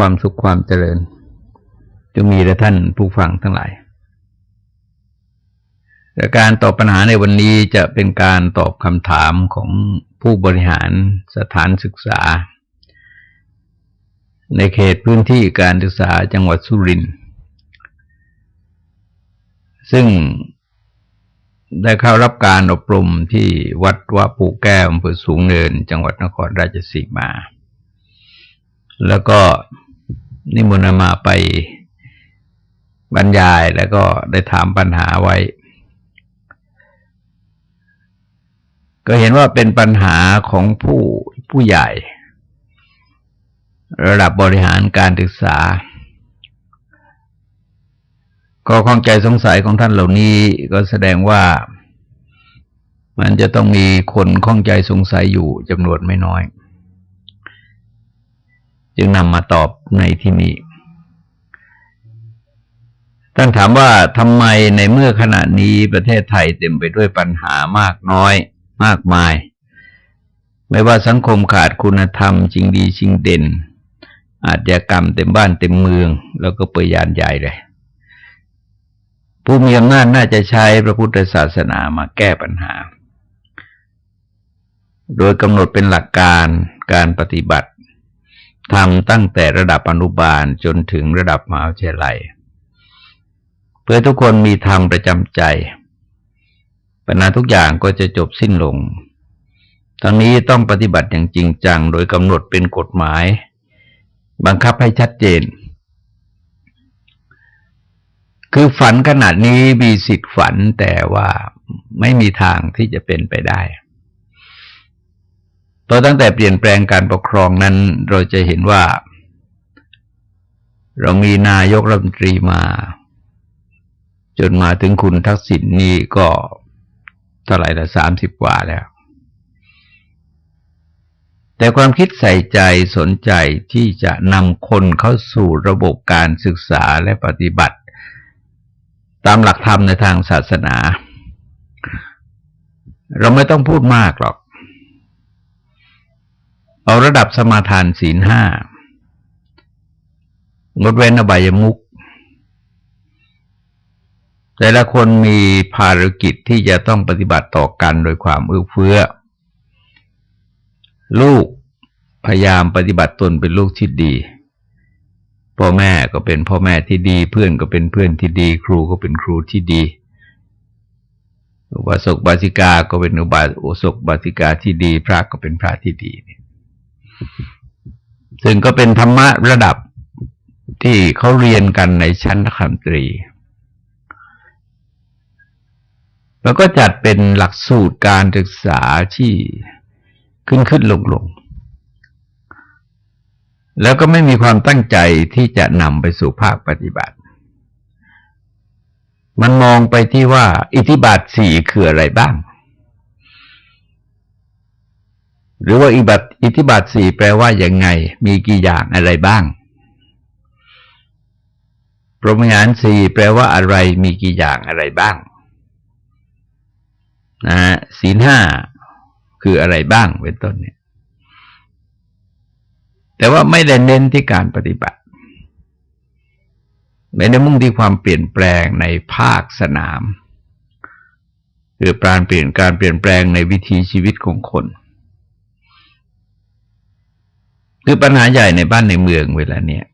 ความสุขความเจริญจะมีแด่ท่านผู้ฟังทั้งหลายแต่การตอบปัญหาในวันนี้จะเป็นการตอบคำถามของผู้บริหารสถานศึกษา ในเขตพื้นที่การศึกษาจังหวัดสุรินทร์ซึ่งได้เข้ารับการอบรมที่วัดวะปูแก้วอำเภอสูงเนิน จังหวัดนครราชสีมา แล้วก็ นิมนต์มาไปบรรยายแล้วก็ได้ถามปัญหาไว้ ก็เห็นว่าเป็นปัญหาของผู้ผู้ใหญ่ ระดับบริหารการศึกษา ก็ข้องใจสงสัยของท่านเหล่านี้ก็แสดงว่ามันจะต้องมีคนข้องใจสงสัยอยู่จำนวนไม่น้อย จึงนำมาตอบในที่นี้ท่านถามว่าทำไมในเมื่อขณะนี้ประเทศไทยเต็มไปด้วยปัญหามากน้อยมากมาย ไม่ว่าสังคมขาดคุณธรรมจริงดีจริงเด่น อาจจะกรรมเต็มบ้านเต็มเมือง แล้วก็เปยานใหญ่เลย ผู้มีอำนาจน่าจะใช้พระพุทธศาสนามาแก้ปัญหา โดยกำหนดเป็นหลักการการปฏิบัติ ทำตั้งแต่ระดับอนุบาลจนถึงระดับมหาวิทยาลัย เพื่อทุกคนมีธรรมประจำใจ ปัญหาทุกอย่างก็จะจบสิ้นลงทั้งนี้ต้องปฏิบัติอย่างจริงจัง โดยกำหนดเป็นกฎหมาย บังคับให้ชัดเจน คือฝันขนาดนี้มีสิทธิ์ฝันแต่ว่าไม่มีทางที่จะเป็นไปได้ พอตั้งแต่เปลี่ยนแปลงการปกครองนั้น เราจะเห็นว่า เรามีนายกรัฐมนตรีมา จนมาถึงคุณทักษิณนนี่ก็เท่าไหร่ละสามสิบกว่าแล้ว แต่ความคิดใส่ใจสนใจที่จะนำคนเข้าสู่ระบบการศึกษาและปฏิบัติ ตามหลักธรรมในทางศาสนา เราไม่ต้องพูดมากหรอก เอาระดับสมาทานศีลห้างดเว้นอบายมุกแต่ละคนมีภารกิจที่จะต้องปฏิบัติต่อกันโดยความเอื้อเฟื้อ ลูกพยายามปฏิบัติตนเป็นลูกที่ดี พ่อแม่ก็เป็นพ่อแม่ที่ดี เพื่อนก็เป็นเพื่อนที่ดี ครูก็เป็นครูที่ดี อุบาสกบาสิกาก็เป็นอุบาสกบาสิกาที่ดี พระก็เป็นพระที่ดี ซึ่งก็เป็นธรรมะระดับที่เขาเรียนกันในชั้นคันตรี แล้วก็จัดเป็นหลักสูตรการศึกษาที่ขึ้นขึ้นลงลง แล้วก็ไม่มีความตั้งใจที่จะนำไปสู่ภาคปฏิบัติ มันมองไปที่ว่าอิทธิบาทสี่คืออะไรบ้าง หรือว่าอิบัตอิทธิบาทสี่แปลว่าอย่างไง มีกี่อย่างอะไรบ้างพรหมญาณสี่แปลว่าอะไรมีกี่อย่างอะไรบ้างนะฮะศีลห้าคืออะไรบ้างเป็นต้นเนี่ย แต่ว่าไม่ได้เน้นที่การปฏิบัติ ไม่ได้มุ่งที่ความเปลี่ยนแปลงในภาคสนาม คือการเปลี่ยนการเปลี่ยนแปลงในวิถีชีวิตของคน คือปัญหาใหญ่ในบ้านในเมืองเวลาเนี้ย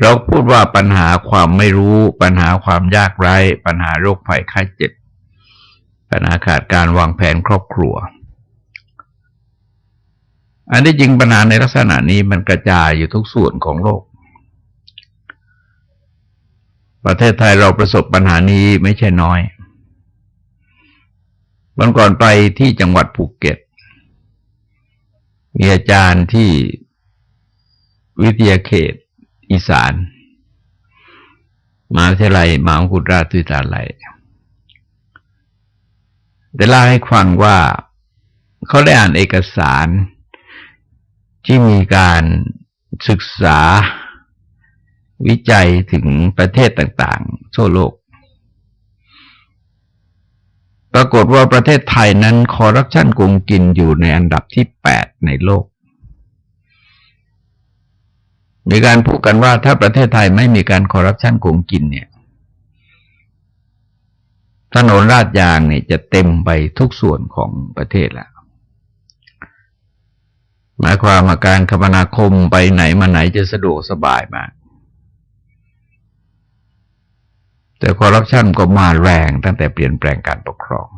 เราพูดว่าปัญหาความไม่รู้ ปัญหาความยากไร้ ปัญหาโรคภัยไข้เจ็บ ปัญหาขาดการวางแผนครอบครัว อันที่จริงปัญหาในลักษณะนี้มันกระจายอยู่ทุกส่วนของโลก ประเทศไทยเราประสบปัญหานี้ไม่ใช่น้อยวันก่อนไปที่จังหวัดภูเก็ต มีอาจารย์ที่วิทยาเขตอีสานมาเทลัยมหาคุตราตุตาไลได้เล่าให้ฟังว่าเขาได้อ่านเอกสารที่มีการศึกษาวิจัยถึงประเทศต่าง ๆ ทั่วโลก ปรากฏว่าประเทศไทยนั้นคอร์รัปชันกงกินอยู่ในอันดับที่แปดในโลก มีการพูดกันว่าถ้าประเทศไทยไม่มีการคอร์รัปชันกงกินเนี่ย ถนนราดยางเนี่ยจะเต็มไปทุกส่วนของประเทศแล้วหมายความว่าการคมนาคมไปไหนมาไหนจะสะดวกสบายมาก แต่คอร์รัปชันก็มาแรงตั้งแต่เปลี่ยนแปลงการปกครอง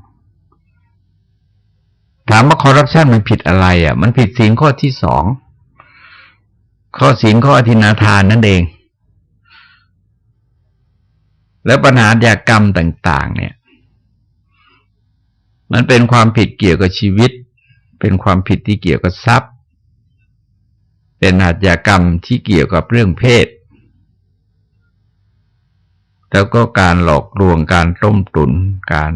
ถามว่าคอร์รัปชันมันผิดอะไรอะ มันผิดศีลข้อที่สอง ข้อศีลข้ออธินาทานนั่นเอง แล้วปัญหาอาากรรมต่าง ๆ เนี่ย มันเป็นความผิดเกี่ยวกับชีวิต เป็นความผิดที่เกี่ยวกับทรัพย์ เป็นอาชญากรรมที่เกี่ยวกับเรื่องเพศ แล้วก็การหลอกลวงการต้มตุน การ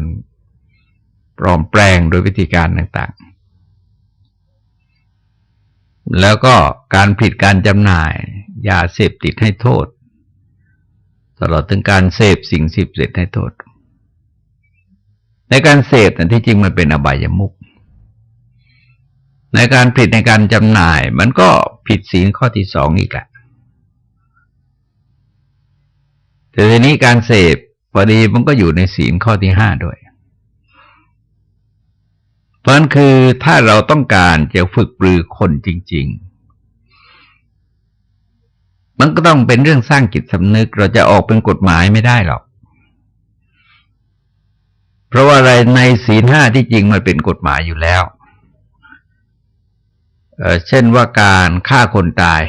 ปลอมแปลงโดยวิธีการต่างๆ แล้วก็การผิดการจำหน่ายยาเสพติดให้โทษ ตลอดถึงการเสพสิ่งสิบเสร็จให้โทษ ในการเสพแต่ที่จริงมันเป็นอบายมุกในการผิดในการจำหน่าย มันก็ผิดศีลข้อที่สองอีกแหละ แต่ทีนี้การเสพพอดีมันก็อยู่ในศีลข้อที่ห้าด้วย เพราะนั้นคือถ้าเราต้องการจะฝึกปรือคนจริง ๆ มันก็ต้องเป็นเรื่องสร้างจิตสำนึก เราจะออกเป็นกฎหมายไม่ได้หรอก เพราะว่าอะไรในศีลห้าที่จริงมันเป็นกฎหมายอยู่แล้ว เช่นว่าการฆ่าคนตาย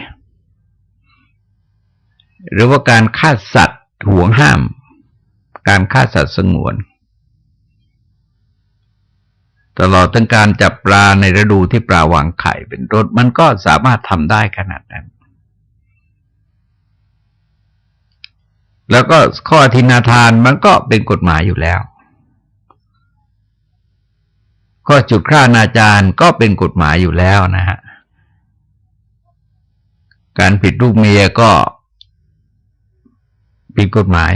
หรือว่าการฆ่าสัตว ห่วงห้าม การฆ่าสัตว์สงวน ตลอดตั้งการจับปลาในฤดูที่ปลาวางไข่เป็นต้นมันก็สามารถทำได้ขนาดนั้น แล้วก็ข้อทินาทานมันก็เป็นกฎหมายอยู่แล้วก็จุดฆ่านาจารก็เป็นกฎหมายอยู่แล้วนะฮะการผิดลูกเมียก็ ผิดกฎหมาย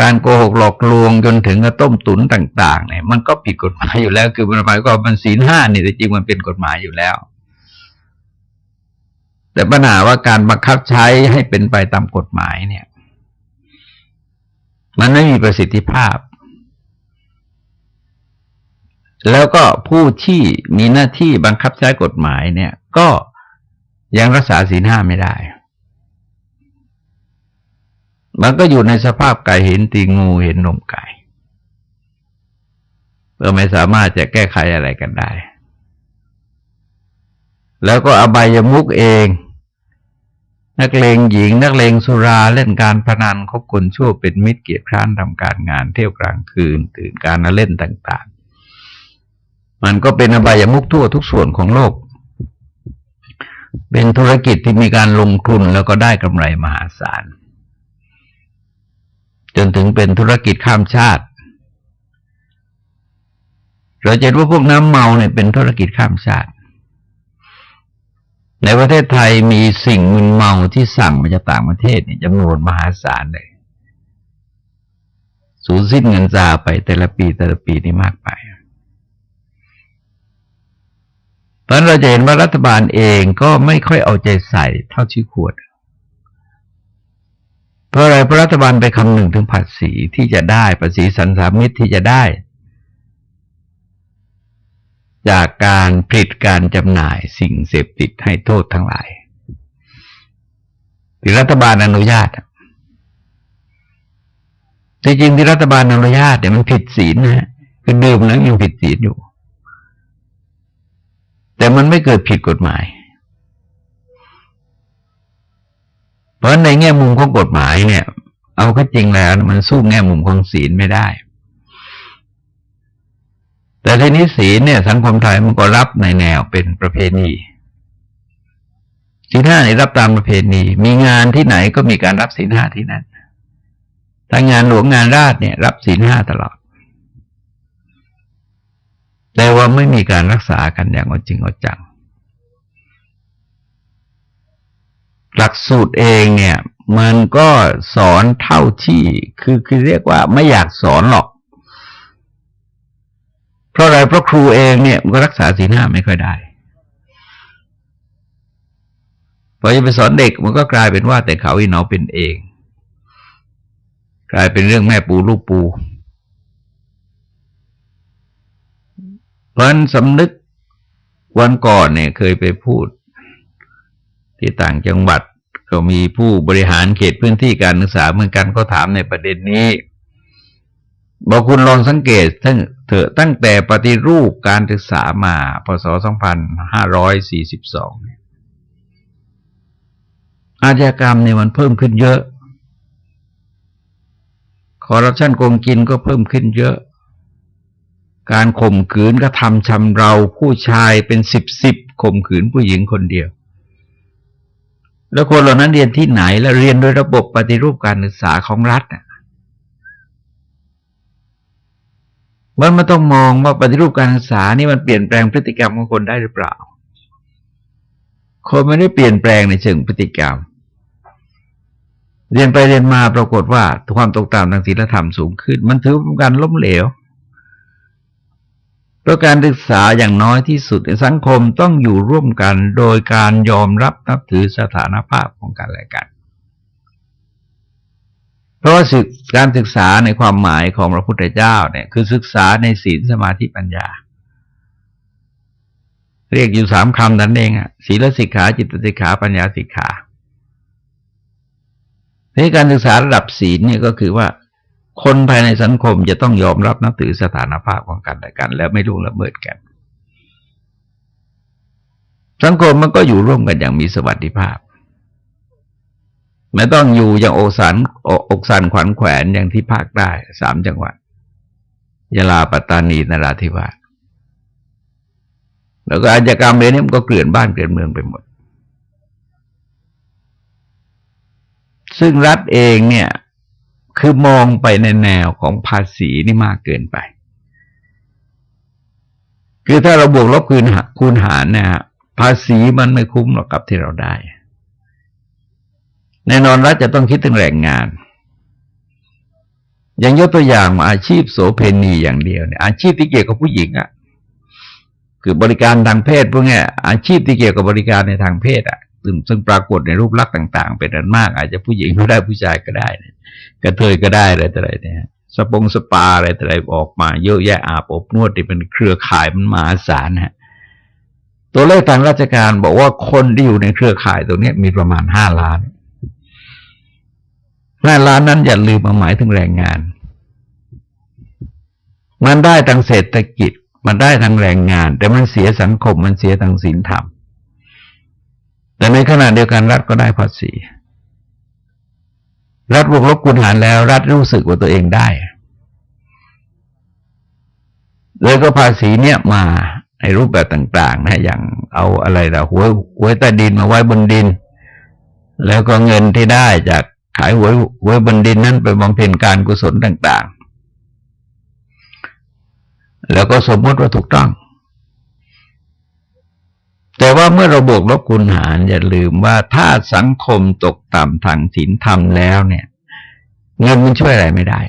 การโกหกหลอกลวงจนถึงกระต้มตุนต่างๆเนี่ยมันก็ผิดกฎหมายอยู่แล้ว คือมันหมายความมันศีลห้านี่แต่จริงมันเป็นกฎหมายอยู่แล้ว แต่ปัญหาว่าการบังคับใช้ให้เป็นไปตามกฎหมายเนี่ย มันไม่มีประสิทธิภาพแล้วก็ผู้ที่มีหน้าที่บังคับใช้กฎหมายเนี่ย ก็ยังรักษาศีลห้าไม่ได้ มันก็อยู่ในสภาพไก่เห็นตีงูเห็นนมไก่เพ่อไม่สามารถจะแก้ไขอะไรกันได้ แล้วก็อบายมุกเอง นักเลงหญิง นักเลงสุราเล่นการพนันคบคนชั่วเป็นมิตรเกียรติคร้านทำการงานเที่ยวกลางคืน ตื่นการเล่นต่าง ๆ มันก็เป็นอบายมุกทั่วทุกส่วนของโลก เป็นธุรกิจที่มีการลงทุนแล้วก็ได้กำไรมหาศาล จนถึงเป็นธุรกิจข้ามชาติ เราจะรู้พวกน้ำเมาเนี่ยเป็นธุรกิจข้ามชาติ ในประเทศไทยมีสิ่งมึนเมาที่สั่งมาจากต่างประเทศเนี่ยจำนวนมหาศาลเลย สูญสิ้นเงินจาไปแต่ละปีแต่ละปีนี่มากไปเพราะเราจะเห็นว่ารัฐบาลเองก็ไม่ค่อยเอาใจใส่เท่าที่ควร เพราะอะไรพระรัฐบาลไปคำหนึ่งถึงภาษีที่จะได้ภาษีสันสามิตที่จะได้ จากการผลิตการจำหน่ายสิ่งเสพติดให้โทษทั้งหลายที่รัฐบาลอนุญาตแต่จริงที่รัฐบาลอนุญาตเนี่ยมันผิดศีลนะคือดื่มแล้วยังผิดศีลอยู่ แต่มันไม่เกิดผิดกฎหมาย เพ ราะในแง่มุมของกฎหมายเนี่ย เอาก็จริงแล้วมันสู้แง่มุมของศีลไม่ได้ แต่ทีนี้ศีลเนี่ย สังคมไทยมันก็รับในแนวเป็นประเพณีศีลห้านี่รับตามประเพณี มีงานที่ไหนก็มีการรับศีลห้าที่นั่นถ้างานหลวงงานราชเนี่ย รับศีลห้าตลอด แต่ว่าไม่มีการรักษากันอย่างจริงจัง หลักสูตรเองเนี่ย มันก็สอนเท่าที่คือคือเรียกว่าไม่อยากสอนหรอก เพราะอะไรเพราะครูเองเนี่ยมันก็รักษาศีลห้าไม่ค่อยได้พอจะไปสอนเด็กมันก็กลายเป็นว่า แต่เขาอีหนอเป็นเอง กลายเป็นเรื่องแม่ปูลูกปูเพราะนั้นสำนึกวันก่อนเนี่ย เคยไปพูด ที่ต่างจังหวัดก็มีผู้บริหารเขตพื้นที่การศึกษาเหมือนกันก็ถามในประเด็นนี้ บอกคุณลองสังเกตทั้งเถอะตั้งแต่ปฏิรูปการศึกษามา พศ 2542 อาชญากรรมเนี่ยมันเพิ่มขึ้นเยอะ คอร์รัปชันโกงกินก็เพิ่มขึ้นเยอะ การข่มขืนก็ทำชำเราผู้ชายเป็นสิบสิบข่มขืนผู้หญิงคนเดียว แล้วคนเหล่านั้นเรียนที่ไหน แล้วเรียนโดยระบบปฏิรูปการศึกษาของรัฐอะมันมันต้องมองว่าปฏิรูปการศึกษานี่มันเปลี่ยนแปลงพฤติกรรมของคนได้หรือเปล่า คนไม่ได้เปลี่ยนแปลงในเชิงพฤติกรรม เรียนไปเรียนมาปรากฏว่าความตกต่ำทางศีลธรรมสูงขึ้น มันถือเป็นการล้มเหลว เพราะการศึกษาอย่างน้อยที่สุดในสังคมต้องอยู่ร่วมกันโดยการยอมรับนับถือสถานภาพของกันและกันราะว่าศึกการศึกษาในความหมายของพระพุทธเจ้าเนี่ยคือศึกษาในศีลสมาธิปัญญา เรียกอยู่สามคำนั้นเองอะศีลสิกขาจิตสิกขาปัญญาสิกขาในการศึกษาระดับศีลเนี่ยก็คือว่า คนภายในสังคมจะต้องยอมรับนับถือสถานภาพของกันและกัน แล้วไม่ล่วงละเมิดกัน สังคมมันก็อยู่ร่วมกันอย่างมีสวัสดิภาพ ไม่ต้องอยู่อย่างอกสันอกสันขวัญแขวนอย่างที่ภาคได้สามจังหวัดยะลาปัตตานีนราธิวาสแล้วก็อาชญากรรมเรนี้มันก็เกลื่อนบ้านเกลื่อนเมืองไปหมด ซึ่งรัฐเองเนี่ย คือมองไปในแนวของภาษีนี่มากเกินไป คือถ้าเราบวกลบคูณหาคูณหารเนี่ยภาษีมันไม่คุ้มหรอกกับที่เราได้ แน่นอนรัฐจะต้องคิดถึงแรงงาน อย่างยกตัวอย่างมาอาชีพโสเพณีอย่างเดียวเนี่ยอาชีพที่เกี่ยวกับผู้หญิงอะ่ะ คือบริการทางเพศพวกนี้อาชีพที่เกี่ยวกับบริการในทางเพศอะ่ะ ซึ่งซึ่งปรากฏในรูปลักษณ์ต่าง ๆ เป็นอันมาก อาจจะผู้หญิงก็ได้ผู้ชายก็ได้กระเทยก็ได้อะไรแต่ไรเนี่ยสปงสปาอะไรแต่ไรออกมาเยอะแยะอาบอบนวดที่เป็นเครือข่ายมันมหาศาลฮะตัวเลขทางราชการบอกว่าคนที่อยู่ในเครือข่ายตรงนี้มีประมาณห้าล้านห้าล้านนั้นอย่าลืมมาหมายถึงแรงงาน มันได้ทางเศรษฐกิจ มันได้ทางแรงงาน แต่มันเสียสังคมมันเสียทางศีลธรรม แต่ในขณะเดียวกันรัฐก็ได้ภาษี รัฐบวกลบคูณหารแล้ว รัฐรู้สึกว่าตัวเองได้เลยก็ภาษีเนี่ยมาในรูปแบบต่าง ๆ นะ อย่างเอาอะไรละหวยหวยใต้ดินมาไว้บนดิน แล้วก็เงินที่ได้จากขายหวยหวยบนดินนั้นไปบำเพ็ญการกุศลต่าง ๆ แล้วก็สมมติว่าถูกต้อง แต่ว่าเมื่อเราบวกลบคูณหารอย่าลืมว่าถ้าสังคมตกต่ำทางศีลธรรมแล้วเนี่ย เงินมันช่วยอะไรไม่ได้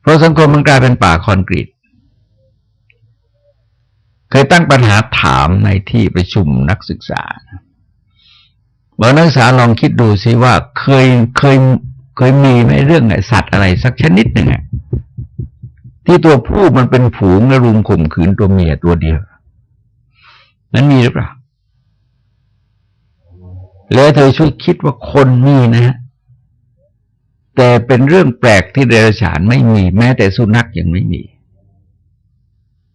เพราะสังคมมันกลายเป็นป่าคอนกรีตเคยตั้งปัญหาถามในที่ประชุมนักศึกษาบอกนักศึกษาลองคิดดูสิว่าเคยเคยเคยมีไหมเรื่องไอสัตว์อะไรสักชนิดหนึ่งอะ ที่ตัวผู้มันเป็นผูงและรุมข่มขืนตัวเมียตัวเดียว นั้นมีหรือเปล่า แล้วเธอช่วยคิดว่าคนมีนะฮะแต่เป็นเรื่องแปลกที่เดรัจฉานไม่มี แม้แต่สุนัขยังไม่มี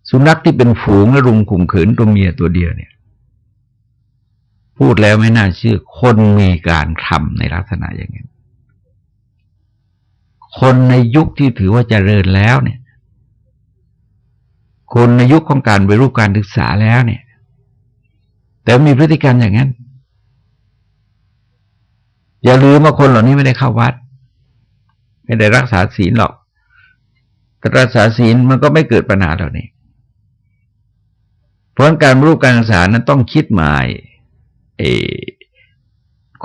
สุนัขที่เป็นฝูงและรุมข่มขืนตัวเมียตัวเดียวเนี่ย พูดแล้วไม่น่าเชื่อ คนมีการทำในลักษณะอย่างนี้คนในยุคที่ถือว่าจเจริญแล้วเนี่ย คนในยุคของการไปรูปการศึกษาแล้วเนี่ย แต่มีพฤติกรรมอย่างนั้น อย่าลืมว่าคนเหล่านี้ไม่ได้เข้าวัด ไม่ได้รักษาศีลหรอกแต่รักษาศีลมันก็ไม่เกิดปัญหาเหล่านี้ เพราะการรูปการศึกษานั้นต้องคิดหม่เอ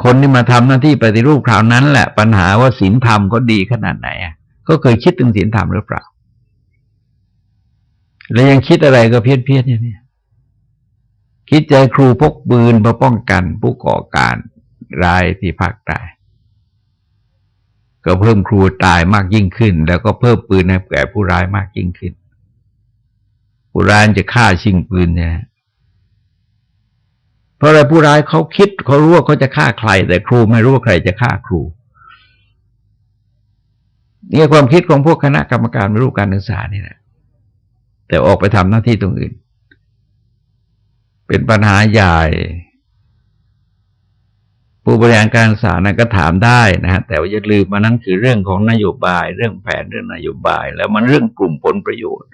คนที่มาทำหน้าที่ปฏิรูปคราวนั้นแหละปัญหาว่าศีลธรรมก็ดีขนาดไหนอะก็เคยคิดถึงศีลธรรมหรือเปล่า แล้วยังคิดอะไรก็เพี้ยนเพี้ยนอย่างนี้คิดใจครูพกปืนมาป้องกันผู้ก่อการร้ายที่ภาคใต้ก็เพิ่มครูตายมากยิ่งขึ้น แล้วก็เพิ่มปืนให้แก่ผู้ร้ายมากยิ่งขึ้น ผู้ร้ายจะฆ่าชิงปืนเนี่ยเพราะอะไรผู้ร้ายเขาคิดเขารู้ว่าเขาจะฆ่าใคร แต่ครูไม่รู้ว่าใครจะฆ่าครูนี่ความคิดของพวกคณะกรรมการไม่รู้การศึกษานี่แหละ แต่ออกไปทำหน้าที่ตรงอื่น เป็นปัญหาใหญ่ ผู้บริหารการศึกษานั้นก็ถามได้นะฮะแต่ว่าอย่าลืมมานั้นคือเรื่องของนโยบาย เรื่องแผนเรื่องนโยบาย แล้วมันเรื่องกลุ่มผลประโยชน์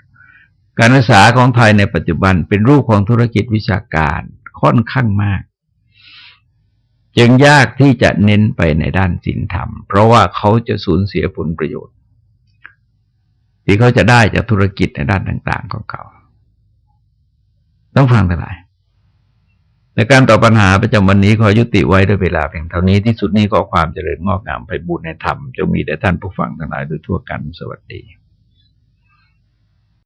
การศึกษาของไทยในปัจจุบันเป็นรูปของธุรกิจวิชาการค่อนข้างมากจึงยากที่จะเน้นไปในด้านศีลธรรม เพราะว่าเขาจะสูญเสียผลประโยชน์ ที่เขาจะได้จากธุรกิจในด้านต่าง ๆ ของเขา ต้องฟังทั้งหลายในการตอบปัญหาประจำวันนี้ขอยุติไว้ด้วยเวลาเพียงเท่านี้ที่สุดนี้ก็ความเจริญงอกงามไปบุญในธรรมจะมีแด่ท่านผู้ฟังทั้งหลายโดยทั่วกันสวัสดี